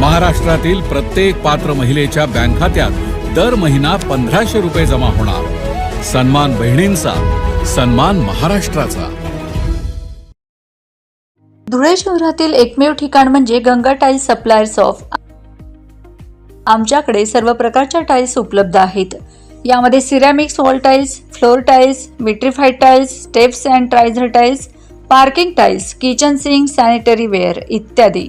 महाराष्ट्रातील प्रत्येक पात्र महिलेच्या बँक खात्यात दर महिना पंधराशे रुपये जमा होणार. सन्मान बहिणींचा सन्मान महाराष्ट्राचा. धुळे शहरातील एकमेव ठिकाण म्हणजे गंगा टाईल्स सप्लायर्स ऑफ आमच्याकडे सर्व प्रकारच्या टाईल्स उपलब्ध आहेत. यामध्ये ceramics wall tiles floor tiles vitrified tiles steps and ट्रायझर tiles parking tiles kitchen sink sanitary ware इत्यादी.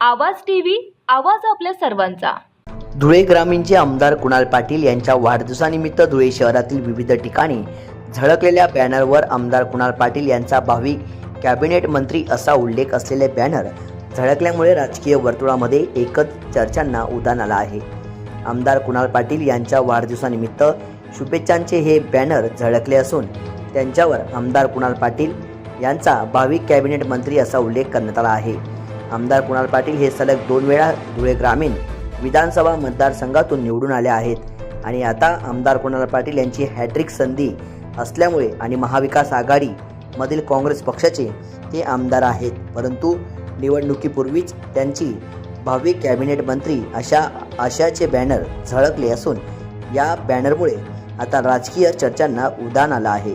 आवाज टीव्ही आवाज आपल्या सर्वांचा. धुळे ग्रामीणचे आमदार कुणाल पाटील यांच्या वाढदिवसानिमित्त धुळे शहरातील विविध ठिकाणी झळकलेल्या बॅनरवर आमदार कुणाल पाटील यांचा भावी कॅबिनेट मंत्री असा उल्लेख असलेले बॅनर झळकल्यामुळे राजकीय वर्तुळामध्ये एकच चर्चांना उदान आलं आहे. आमदार कुणाल पाटील यांच्या वाढदिवसानिमित्त शुभेच्छांचे हे बॅनर झळकले असून त्यांच्यावर आमदार कुणाल पाटील यांचा भावी कॅबिनेट मंत्री असा उल्लेख करण्यात आला आहे. आमदार कुणाल पाटील हे सलग दोन वेळा धुळे ग्रामीण विधानसभा मतदारसंघातून निवडून आले आहेत. आणि आता आमदार कुणाल पाटील यांची हॅट्रिक संधी असल्यामुळे आणि महाविकास आघाडी मधील काँग्रेस पक्षाचे ते आमदार आहेत. परंतु निवडणुकीपूर्वीच त्यांची भावी कॅबिनेट मंत्री अशा आशाचे बॅनर झळकले असून या बॅनरमुळे आता राजकीय चर्चांना उदान आलं आहे.